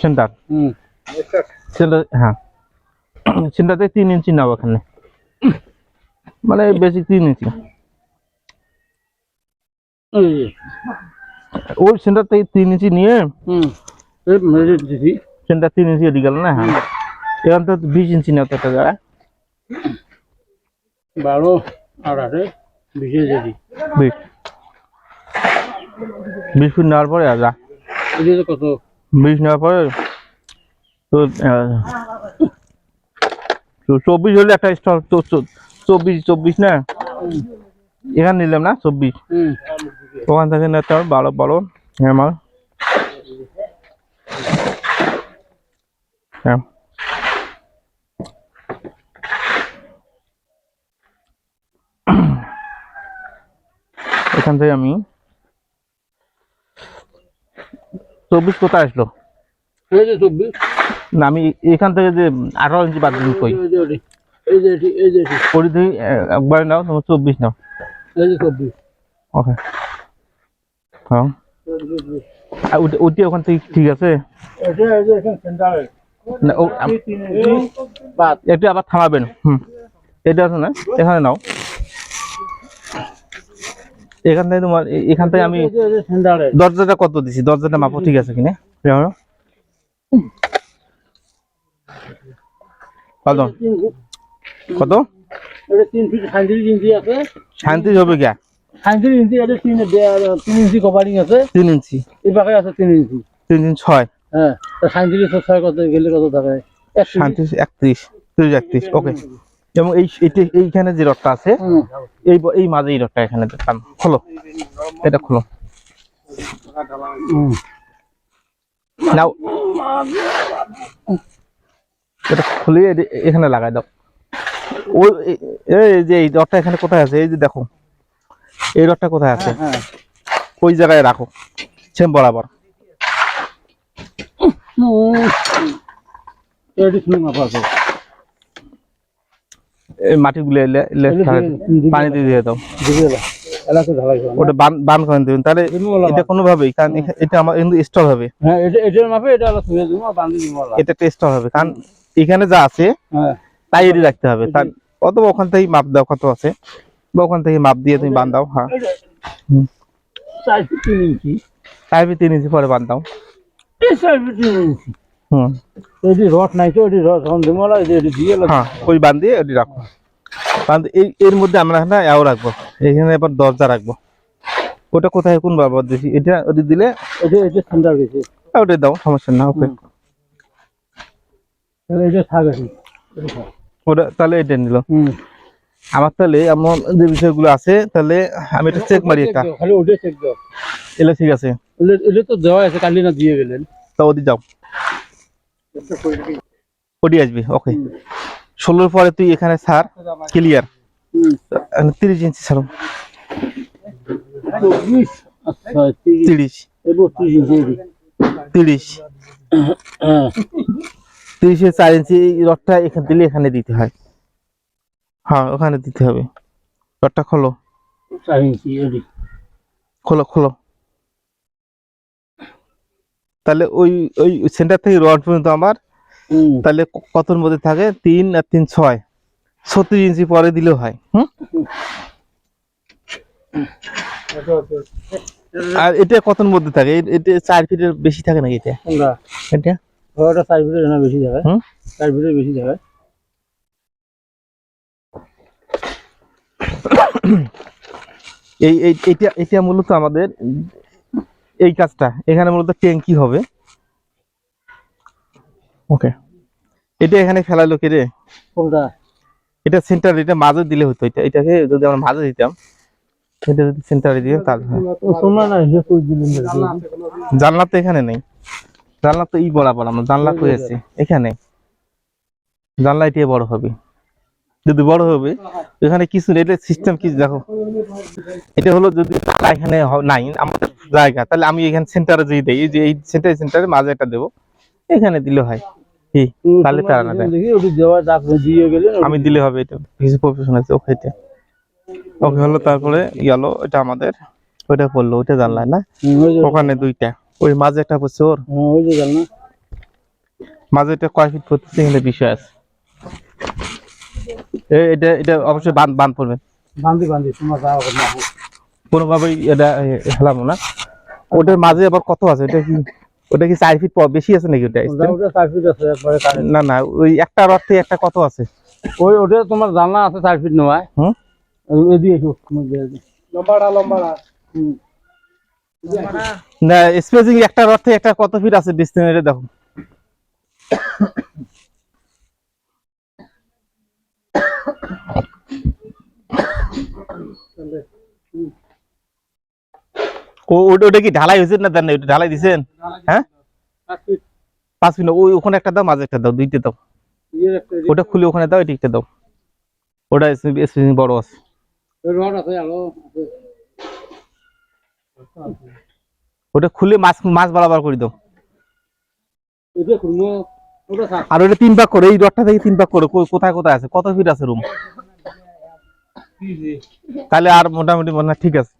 Centre centre হ্যাঁ। সেন্টারতে তিন ইঞ্চি নাও এখানে। মানে বেশি তিন ইঞ্চি। ওই সেন্টার থেকে তিন ইঞ্চি নিয়ে সেন্টার তিন ইঞ্চি এদিকে গেল না হ্যাঁ। এখান থেকে বিশ ইঞ্চি নেওয়া একটা জায়গায়। বারো আর আটে বিশে যদি। বিশ। বিশ ফুট নেওয়ার পরে আর কত? বিশ নেওয়ার পরে? তো তো চব্বিশ হলে একটা স্টল চব্বিশ চব্বিশ না? এখানে নিলাম না চব্বিশ। ওখান থেকে নিতে হবে বারো বারো আমার হ্যাঁ। এখান থেকে আমি চব্বিশ কোথায় আসলো? চব্বিশ। না আমি এখান থেকে যে আঠারো ইঞ্চি বাদ দিন কই। থেকে একবার নাও তোমার চব্বিশ নাও। চব্বিশ। ওকে। হ্যাঁ। ওটি- ওখান থেকে ঠিক আছে? একটু আবার থামাবেন হুম। এটা আছে না? এখানে নাও। এখান থেকে তোমার এখান থেকে আমি দরজাটা কত দিছি? দরজাটা মাপো ঠিক আছে কিনা। কত? কত শান্তি হবে গা সাঁত্রিশ ইঞ্চি এটা তিন তিন ইঞ্চি কভারিং আছে। তিন ইঞ্চি। এই পাখে আছে তিন ইঞ্চি। তিন ইঞ্চি ছয়। হ্যাঁ সাঁত্রিশ ছয় কত গেলে কত থাকে। সাঁত্রিশ একত্রিশ তিরিশ একত্রিশ ওকে। এবং এই এইখানে যে রডটা আছে এই এই মাঝে এই রডটা এখানে টান। খোলো। এটা খোলো। নাও। এটা খুলে এখানে লাগাই দাও। ও এই যে এই রডটা এখানে কোথায় আছে? এই যে দেখো। এই রডটা কোথায় আছে? হ্যাঁ ওই জায়গায় রাখো। সেম বরাবর। এটি শুনে মাপা আছে মাটিগুলো দিয়ে- দিয়ে- পানি দিয়ে দিয়ে দাও। বুঝে গেলাম এলাকা ঢালাই করো না? ওটা বান বান করে দেবেন তাহলে এটা কোনোভাবেই কারণ এটা আমার কিন্তু স্টল হবে। হ্যাঁ এটা এটার মাপে এটা আলাদা শুয়ে দিব বান্ধি দিব আলাদা। এটা স্টল হবে। কারণ এখানে যা আছে হ্যাঁ। তাই এটি রাখতে হবে। অথবা ওখান মাপ দাও কত আছে। বা ওখান থেকে মাপ দিয়ে তুমি বান দাও হ্যাঁ। চার ফিট তিন ইঞ্চি। তিন ইঞ্চি পরে বান দাও। চার ফিট তিন ইঞ্চি। হুম। এটি রড নাই তো এটি রড তখন দিব এটি দিয়ে হ্যাঁ ওই বান দিয়ে রাখো বান এই এর মধ্যে আমরা এখানে এও রাখব। এখানে এবার দরজা রাখব। ওটা কোথায় কোন বাবার দিছি এটা ওটি দিলে? এটা এটা সেন্টার গেছে ওটা দাও সমস্যা না ওকে। তাহলে এটা থাক আছে ওটা তাহলে এটা নিল। হুম। আমার তাহলে এমন যে বিষয়গুলো আছে তাহলে আমি এটা চেক মারি একটা চেক দাও, খালি ওটা চেক দাও। এলে ঠিক আছে। এটা- এটা তো দেওয়া আছে কালি না দিয়ে গেলেন। তা ওদি যাও। ওটি আসবি ওকে ষোলোর পরে তুই এখানে ছাড় ক্লিয়ার তিরিশ ইঞ্চি ছাড়ো। আচ্ছা তিরিশ। তিরিশ। ইঞ্চি তিরিশ হ্যাঁ। তিরিশে চার ইঞ্চি রডটা এখান দিলে এখানে দিতে হয়। হ্যাঁ ওখানে দিতে হবে। রডটা খোলো। চার ইঞ্চি খোলো খোলো। তাহলে ওই ওই সেন্টার থেকে রড পর্যন্ত আমার তাহলে কতর মধ্যে থাকে? তিন আর তিন ছয়। ছত্রিশ ইঞ্চি পরে দিলেও হয়। হুম? আর এটা কতর মধ্যে থাকে? এটা চার ফিটের বেশি থাকে নাকি এটা? এটা? ওটা চার ফিটের বেশি চার ফিটের এই এটা এটা মূলত আমাদের এই কাজটা এখানে মূলত ট্যাঙ্কি হবে। ওকে। এটা এখানে ফেলালো কে রে? কোনটা? এটা সেন্টার এটা মাঝে দিলে হতো এটা এটাকে যদি আমরা মাঝে দিতাম এটা যদি সেন্টারে দিতাম তাহলে না হিসেব করে দিলেন জানলা তো এখানে নেই। জানলা তো ই বরাবর আমরা জানলা কই আছে এখানে। জানলা এটি বড় হবে। যদি বড় হবে এখানে কিছু নেই, এটা সিস্টেম কি দেখো। এটা হলো যদি এখানে নাই আমাদের জায়গা তাহলে আমি এখানে সেন্টারে যেই দেই। যে এই সেন্টারে সেন্টারে মাঝে একটা দেবো। এখানে দিলে হয়। তাহলে তারা না আমি দিলে হবে এটা। কিছু প্রফেশন আছে ওকে এটা। ওকে হলো তারপরে গেল এটা আমাদের। ওইটা পড়ল ওইটা জানলা না? ওখানে দুইটা। ওই মাঝে একটা পড়ছে ওর। হ্যাঁ মাঝে এটা কয় ফিট পড়তেছে এখানে বিষয় আছে। এটা এটা অবশ্যই বান বান পড়বেন বান্ধি বান্ধি তোমার যাওয়া হবে না। কোনোভাবেই এটা হেলামো না। ওটার মাঝে আবার কত আছে? ওটা কি ওটা কি চার ফিট প- বেশি আছে নাকি ওটা? ওটা চার ফিট আছে না না ওই একটা অর্থে একটা কত আছে? ওই ওটা তোমার জানলা আছে চার ফিট নয়। হুম? লম্বাড়া লম্বাড়া হুম। না স্পেসিং একটা অর্থে একটা কত ফিট আছে ডিস্টেন্স এটা দেখো ও ওটা কি ঢালাই হয়েছে না দেন ওটা ঢালাই দিছেন? হ্যাঁ? পাঁচ মিনিট। ওই ওখানে একটা দাও মাঝে একটা দাও দুইটা দাও। ওটা খুলে ওখানে দাও এটা দাও। ওটা স্পেসিং বড় আছে। রড আছে আলো ওটা খুলে মাছ মাছ বরাবর করে দাও। এটা খুলবো। আর ওটা তিন ভাগ করে এই রডটা থেকে তিন ভাগ করে কোথায় কোথায় আছে? কত ফিট আছে রুম তাহলে আর মোটামুটি মনে হয় ঠিক আছে।